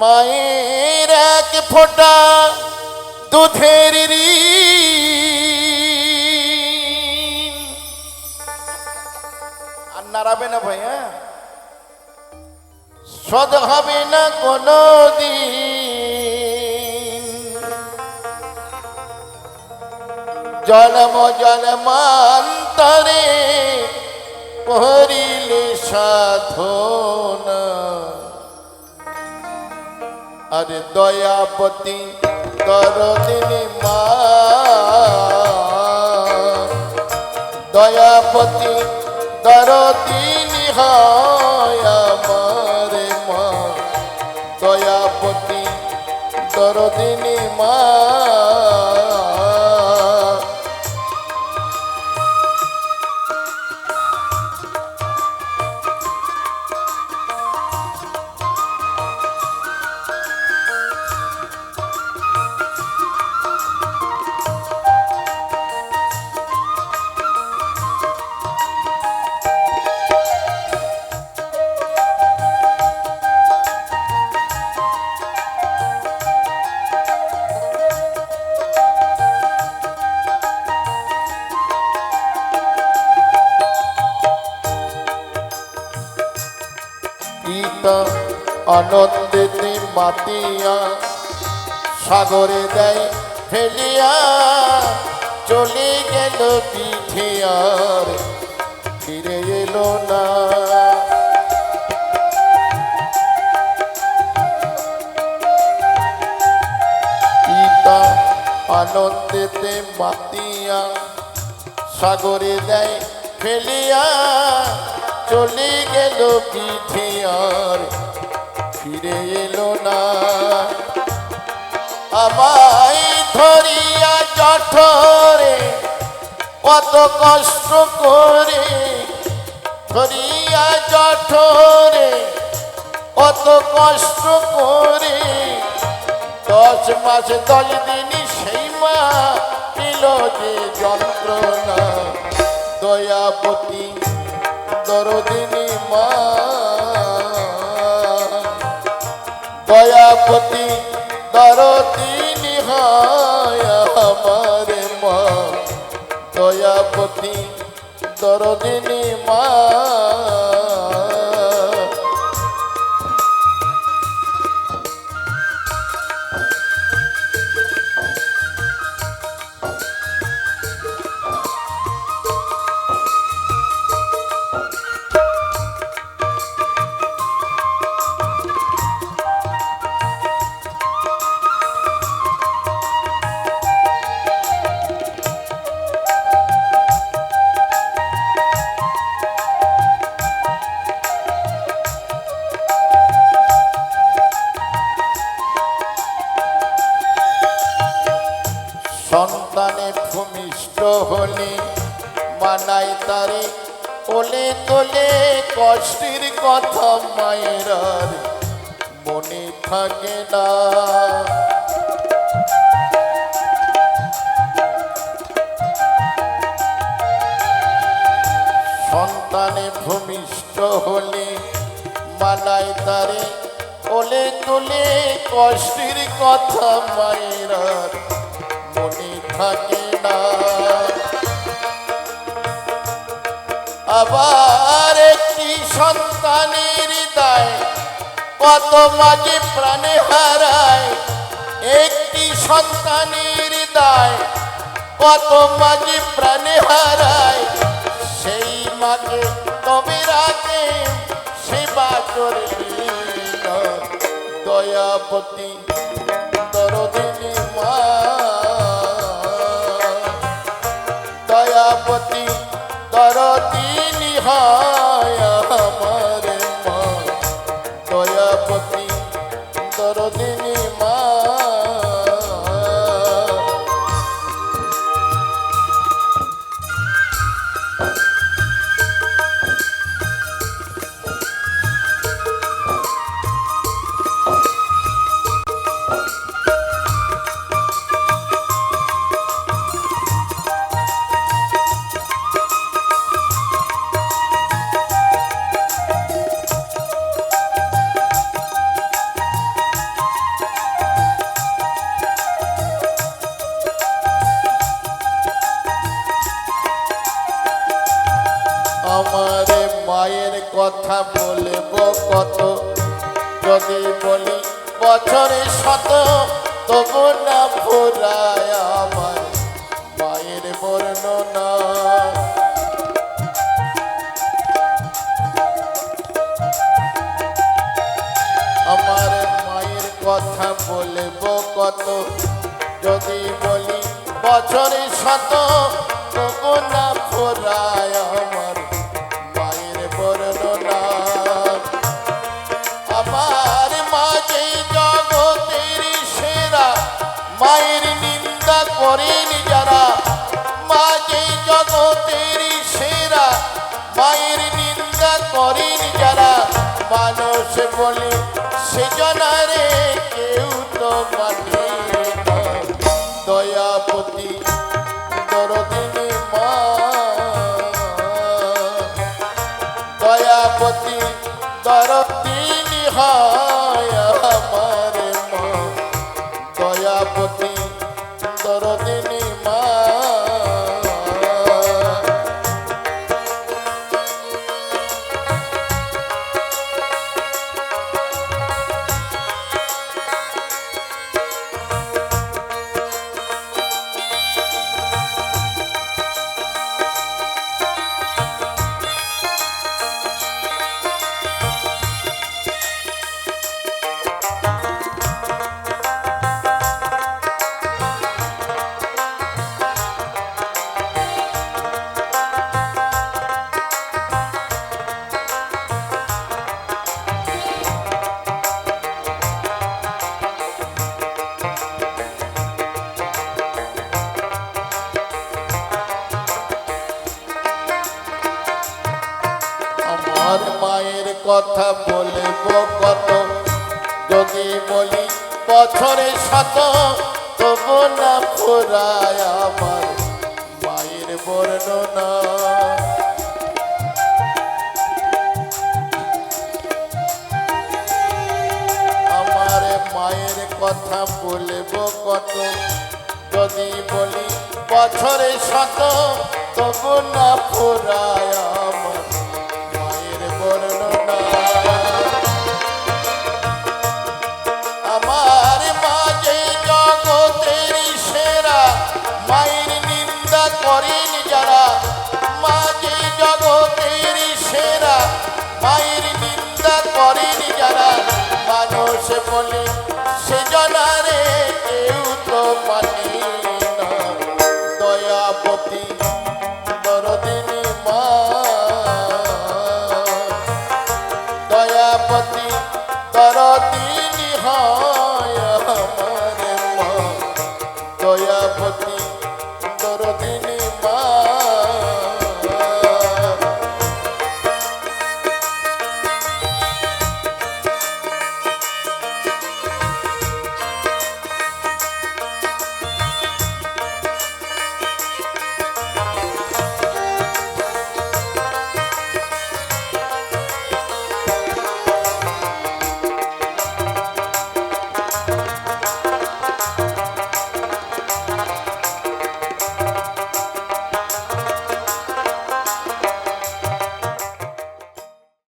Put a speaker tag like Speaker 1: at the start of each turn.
Speaker 1: মায়ের এক ফোঁটা দুধের আর নাড়াবে না ভাই হ্যাঁ? সদ হবে না কোনো দিন। জন্ম জন্মান্তরে করিলে সাধনা আরে দয়াপতি করদিনী মা। দয়াপতি দরদিনী হয় আমার মা। দয়াপতি দরদিনী মা। আনন্দেতে মাতিয়া, সাগরে দেয় ফেলিয়া, চলে গেল পিঠে আর ফিরে এলো না। পিতা আনন্দেতে মাতিয়া, সাগরে দেয় ফেলিয়া, চলে গেল পিঠে আর ফিরে এলো না। আমায় ধরিয়া জঠরে কত কষ্ট করে, ধরিয়া জঠরে কত কষ্ট করে। দশ মাস, দশ দিন সেই মা পেল যে যন্ত্রণা। দয়াপতি দরদিনী মা দয়াপতি দরদিনী নিহায় আমার মা। দয়াপতি দরদিনী মা। মানাই তারে। ওলে তোলে কষ্টের কথা মায়ের মনে থাকে না। সন্তানে ভূমিষ্ঠ হলে মানাই তারে। ওলে তোলে কষ্টের কথা মায়ের মনে থাকে না। আবার একটি সন্তানের হৃদয় কত মাঝে প্রাণে হারায়। একটি সন্তানের হৃদয় কত মাঝে প্রাণে হারায়। সেই মাকে তবে রাখে সেবা করে দয়াপতি মা। দয়াপতি দরদিনী হয় বলি বছরে শত, তবু না আমার মায়ের বর্ণনা। আমার মায়ের কথা বলব কত, যদি বলি বছরে শত, তবু না ফুরায় আমার নিন্দা করেন যারা। মাঝে জগতের সেরা, মায়ের নিন্দা করেন যারা। মানুষ বলে সেজনারে কেউ তো মানে দয়াপতি দরদিনী মা। দয়াপতি দরদিনী হয় কথা বলব কত? যদি বলি বছরে শত তবু না ফুরায় আমার মায়ের বর্ণনা। আমার মায়ের কথা বলব কত? যদি বলি বছরে শত তবু না ফুরায় আমার মায়ের বর্ণনা। বলে সে জলারে কেউ তো পানি না। দয়াপতি